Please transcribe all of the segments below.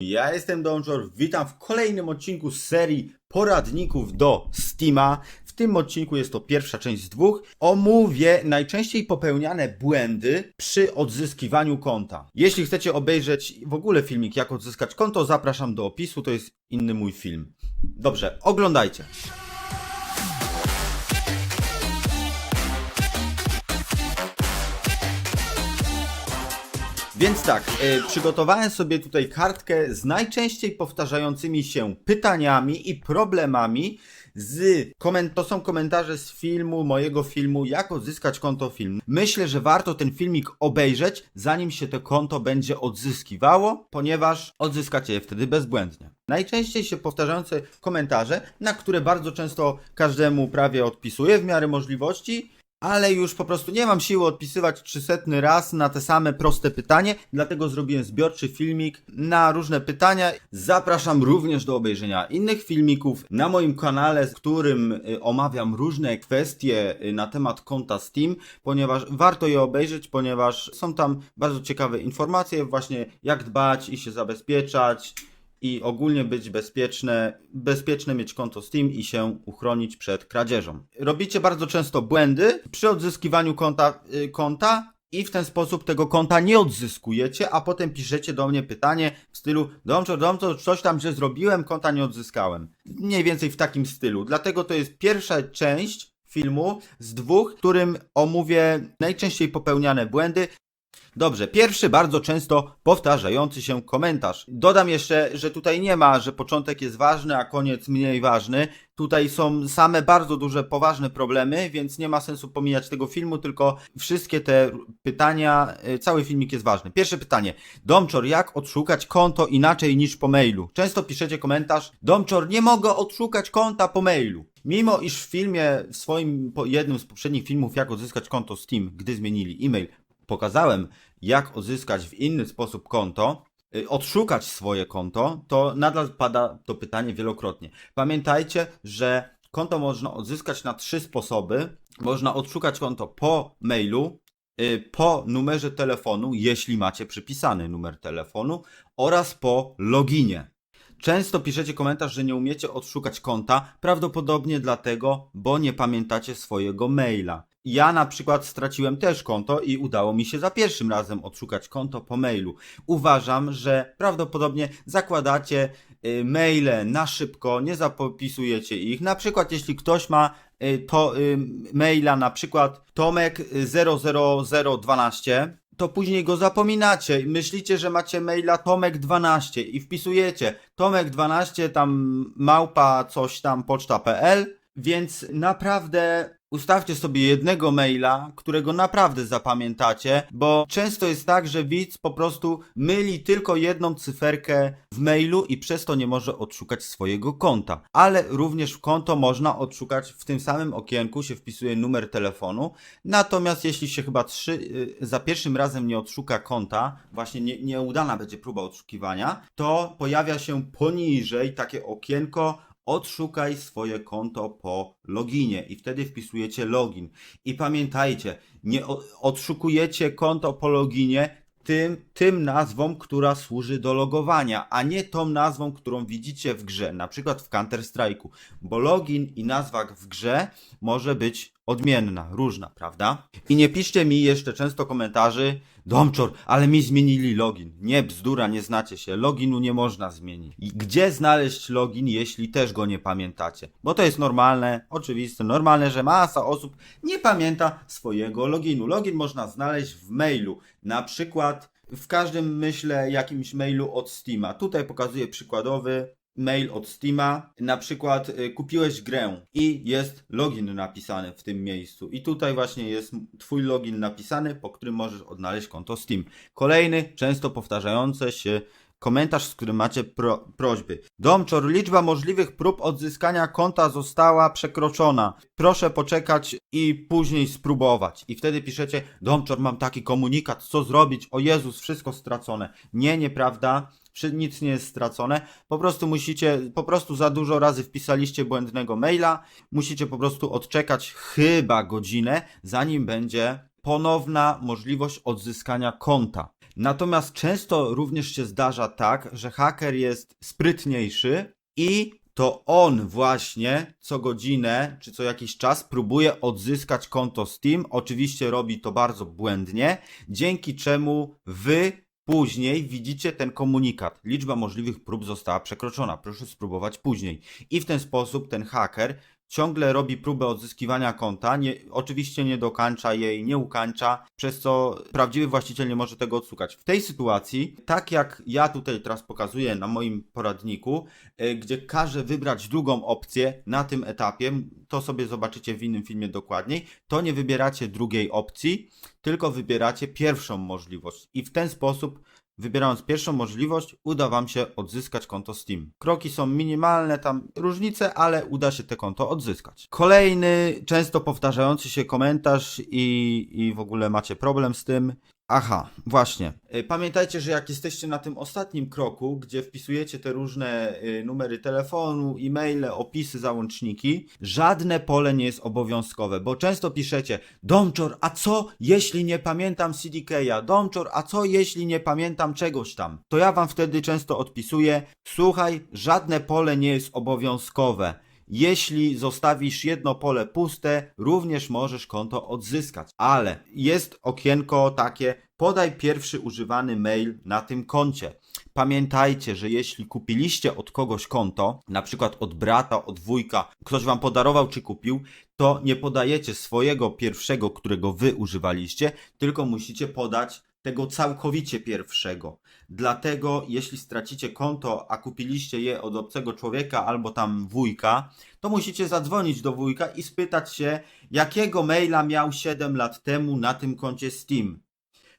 Ja jestem Donżor, witam w kolejnym odcinku serii poradników do Steama. W tym odcinku jest to pierwsza część z dwóch. Omówię najczęściej popełniane błędy przy odzyskiwaniu konta. Jeśli chcecie obejrzeć w ogóle filmik jak odzyskać konto, zapraszam do opisu, to jest inny mój film. Dobrze, oglądajcie. Więc tak, y, przygotowałem sobie tutaj kartkę z najczęściej powtarzającymi się pytaniami i problemami z koment- to są komentarze z filmu, mojego filmu, jak odzyskać konto film. Myślę, że warto ten filmik obejrzeć, zanim się to konto będzie odzyskiwało, ponieważ odzyskacie je wtedy bezbłędnie. Najczęściej się powtarzające komentarze, na które bardzo często każdemu prawie odpisuję w miarę możliwości, ale już po prostu nie mam siły odpisywać 300 raz na te same proste pytanie, dlatego zrobiłem zbiorczy filmik na różne pytania. Zapraszam również do obejrzenia innych filmików na moim kanale, z którym y, omawiam różne kwestie y, na temat konta Steam, ponieważ warto je obejrzeć, ponieważ są tam bardzo ciekawe informacje właśnie jak dbać i się zabezpieczać i ogólnie być bezpieczne, bezpieczne mieć konto Steam i się uchronić przed kradzieżą. Robicie bardzo często błędy przy odzyskiwaniu konta, y, konta i w ten sposób tego konta nie odzyskujecie, a potem piszecie do mnie pytanie w stylu Domczor, Domczor, coś tam, że zrobiłem, konta nie odzyskałem. Mniej więcej w takim stylu. Dlatego to jest pierwsza część filmu z dwóch, w którym omówię najczęściej popełniane błędy, Dobrze, pierwszy bardzo często powtarzający się komentarz. Dodam jeszcze, że tutaj nie ma, że początek jest ważny, a koniec mniej ważny. Tutaj są same bardzo duże, poważne problemy, więc nie ma sensu pomijać tego filmu, tylko wszystkie te pytania, y, cały filmik jest ważny. Pierwsze pytanie. Domczor, jak odszukać konto inaczej niż po mailu? Często piszecie komentarz, Domczor, nie mogę odszukać konta po mailu. Mimo iż w filmie, w swoim jednym z poprzednich filmów, jak odzyskać konto Steam, gdy zmienili e-mail, pokazałem, jak odzyskać w inny sposób konto, y, odszukać swoje konto, to nadal pada to pytanie wielokrotnie. Pamiętajcie, że konto można odzyskać na trzy sposoby. Można odszukać konto po mailu, y, po numerze telefonu, jeśli macie przypisany numer telefonu, oraz po loginie. Często piszecie komentarz, że nie umiecie odszukać konta, prawdopodobnie dlatego, bo nie pamiętacie swojego maila. Ja na przykład straciłem też konto i udało mi się za pierwszym razem odszukać konto po mailu. Uważam, że prawdopodobnie zakładacie y, maile na szybko, nie zapisujecie ich. Na przykład jeśli ktoś ma y, to y, maila na przykład Tomek 00012 to później go zapominacie i myślicie, że macie maila Tomek12 i wpisujecie Tomek12 tam małpa coś tam poczta.pl więc naprawdę ustawcie sobie jednego maila, którego naprawdę zapamiętacie, bo często jest tak, że widz po prostu myli tylko jedną cyferkę w mailu i przez to nie może odszukać swojego konta. Ale również konto można odszukać w tym samym okienku, się wpisuje numer telefonu. Natomiast jeśli się chyba trzy, y, za pierwszym razem nie odszuka konta, właśnie nie, nieudana będzie próba odszukiwania, to pojawia się poniżej takie okienko odszukaj swoje konto po loginie i wtedy wpisujecie login. I pamiętajcie, nie odszukujecie konto po loginie tym, tym nazwą, która służy do logowania, a nie tą nazwą, którą widzicie w grze, na przykład w Counter-Strike'u, bo login i nazwa w grze może być odmienna, różna, prawda? I nie piszcie mi jeszcze często komentarzy, Domczor, ale mi zmienili login. Nie, bzdura, nie znacie się. Loginu nie można zmienić. I gdzie znaleźć login, jeśli też go nie pamiętacie? Bo to jest normalne, oczywiste, normalne, że masa osób nie pamięta swojego loginu. Login można znaleźć w mailu. Na przykład w każdym, myślę, jakimś mailu od Steama. Tutaj pokazuję przykładowy mail od Steama, na przykład y, kupiłeś grę i jest login napisany w tym miejscu i tutaj właśnie jest twój login napisany, po którym możesz odnaleźć konto Steam. Kolejny, często powtarzający się komentarz, z którym macie pro, prośby. Domczor, liczba możliwych prób odzyskania konta została przekroczona. Proszę poczekać i później spróbować. I wtedy piszecie, Domczor, mam taki komunikat, co zrobić? O Jezus, wszystko stracone. Nie, nieprawda. Nic nie jest stracone. Po prostu musicie, po prostu za dużo razy wpisaliście błędnego maila. Musicie po prostu odczekać chyba godzinę, zanim będzie ponowna możliwość odzyskania konta. Natomiast często również się zdarza tak, że haker jest sprytniejszy i to on właśnie co godzinę czy co jakiś czas próbuje odzyskać konto Steam. Oczywiście robi to bardzo błędnie, dzięki czemu wy później widzicie ten komunikat. Liczba możliwych prób została przekroczona. Proszę spróbować później. I w ten sposób ten haker ciągle robi próbę odzyskiwania konta, nie, oczywiście nie dokańcza jej, nie ukańcza, przez co prawdziwy właściciel nie może tego odsukać. W tej sytuacji, tak jak ja tutaj teraz pokazuję na moim poradniku, y, gdzie każę wybrać drugą opcję na tym etapie, to sobie zobaczycie w innym filmie dokładniej, to nie wybieracie drugiej opcji, tylko wybieracie pierwszą możliwość i w ten sposób Wybierając pierwszą możliwość, uda Wam się odzyskać konto Steam. Kroki są minimalne, tam różnice, ale uda się te konto odzyskać. Kolejny, często powtarzający się komentarz i, i w ogóle macie problem z tym. Aha, właśnie. Y, Pamiętajcie, że jak jesteście na tym ostatnim kroku, gdzie wpisujecie te różne y, numery telefonu, e-maile, opisy, załączniki, żadne pole nie jest obowiązkowe, bo często piszecie Domczor, a co jeśli nie pamiętam CDK'a? Domczor, a co jeśli nie pamiętam czegoś tam? To ja wam wtedy często odpisuję, słuchaj, żadne pole nie jest obowiązkowe. Jeśli zostawisz jedno pole puste, również możesz konto odzyskać. Ale jest okienko takie, podaj pierwszy używany mail na tym koncie. Pamiętajcie, że jeśli kupiliście od kogoś konto, na przykład od brata, od wujka, ktoś wam podarował czy kupił, to nie podajecie swojego pierwszego, którego wy używaliście, tylko musicie podać tego całkowicie pierwszego. Dlatego, jeśli stracicie konto, a kupiliście je od obcego człowieka albo tam wujka, to musicie zadzwonić do wujka i spytać się, jakiego maila miał 7 lat temu na tym koncie Steam.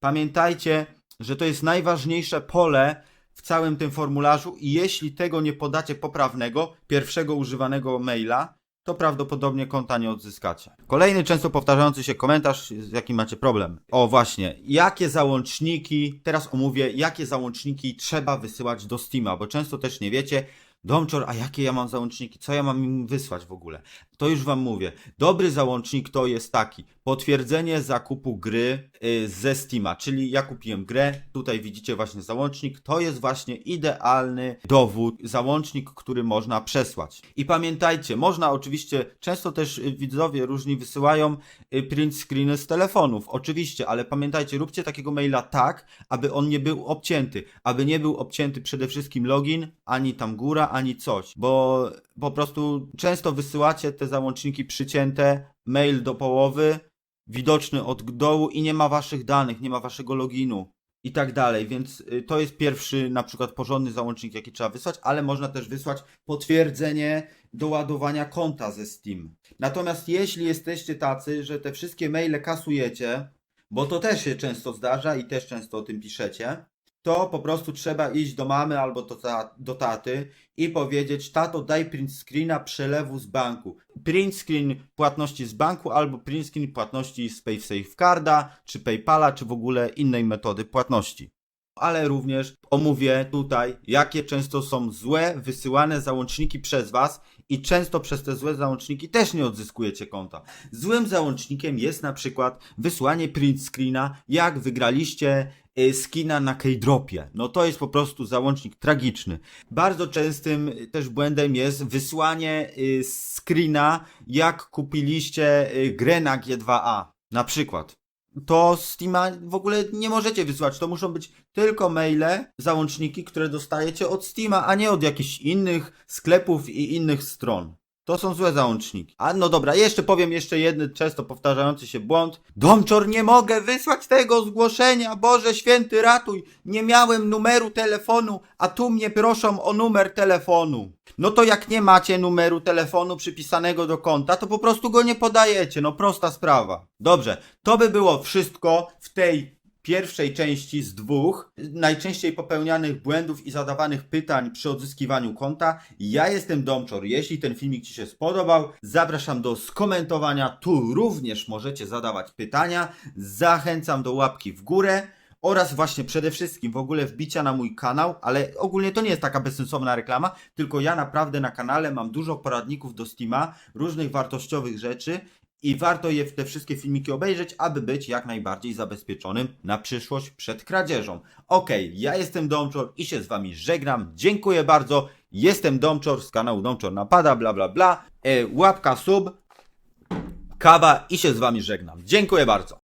Pamiętajcie, że to jest najważniejsze pole w całym tym formularzu i jeśli tego nie podacie poprawnego, pierwszego używanego maila, to prawdopodobnie konta nie odzyskacie. Kolejny często powtarzający się komentarz, z jakim macie problem. O właśnie, jakie załączniki, teraz omówię, jakie załączniki trzeba wysyłać do Steama, bo często też nie wiecie, Domczor, a jakie ja mam załączniki? Co ja mam im wysłać w ogóle? To już wam mówię. Dobry załącznik to jest taki. Potwierdzenie zakupu gry y, ze Steama, czyli ja kupiłem grę, tutaj widzicie właśnie załącznik, to jest właśnie idealny dowód, załącznik, który można przesłać. I pamiętajcie, można oczywiście, często też widzowie różni wysyłają y, print screeny z telefonów, oczywiście, ale pamiętajcie, róbcie takiego maila tak, aby on nie był obcięty, aby nie był obcięty przede wszystkim login, ani tam góra, ani coś, bo po prostu często wysyłacie te załączniki przycięte, mail do połowy, widoczny od dołu i nie ma waszych danych, nie ma waszego loginu i tak dalej, więc y, to jest pierwszy na przykład porządny załącznik, jaki trzeba wysłać, ale można też wysłać potwierdzenie do ładowania konta ze Steam. Natomiast jeśli jesteście tacy, że te wszystkie maile kasujecie, bo to też się często zdarza i też często o tym piszecie, to po prostu trzeba iść do mamy albo do, ta, do taty i powiedzieć, tato daj print screena przelewu z banku. Print screen płatności z banku albo print screen płatności z PaySafeCarda, czy PayPala, czy w ogóle innej metody płatności. Ale również omówię tutaj, jakie często są złe wysyłane załączniki przez Was i często przez te złe załączniki też nie odzyskujecie konta. Złym załącznikiem jest na przykład wysłanie print screena, jak wygraliście skina na Keydropie. No to jest po prostu załącznik tragiczny. Bardzo częstym y, też błędem jest wysłanie y, screena, jak kupiliście y, grę na G2A. Na przykład to Steama w ogóle nie możecie wysłać. To muszą być tylko maile, załączniki, które dostajecie od Steama, a nie od jakichś innych sklepów i innych stron. To są złe załączniki. A no dobra, jeszcze powiem jeszcze jeden często powtarzający się błąd. Domczor, nie mogę wysłać tego zgłoszenia. Boże święty, ratuj. Nie miałem numeru telefonu, a tu mnie proszą o numer telefonu. No to jak nie macie numeru telefonu przypisanego do konta, to po prostu go nie podajecie. No prosta sprawa. Dobrze, to by było wszystko w tej pierwszej części z dwóch najczęściej popełnianych błędów i zadawanych pytań przy odzyskiwaniu konta. Ja jestem Domczor. Jeśli ten filmik Ci się spodobał, zapraszam do skomentowania. Tu również możecie zadawać pytania. Zachęcam do łapki w górę. Oraz właśnie przede wszystkim w ogóle wbicia na mój kanał, ale ogólnie to nie jest taka bezsensowna reklama, tylko ja naprawdę na kanale mam dużo poradników do Steama, różnych wartościowych rzeczy i warto je te wszystkie filmiki obejrzeć, aby być jak najbardziej zabezpieczonym na przyszłość przed kradzieżą. Okej, ja jestem Domczor i się z wami żegnam. Dziękuję bardzo. Jestem Domczor z kanału Domczor Napada, bla bla bla. E, łapka, sub, kawa i się z wami żegnam. Dziękuję bardzo.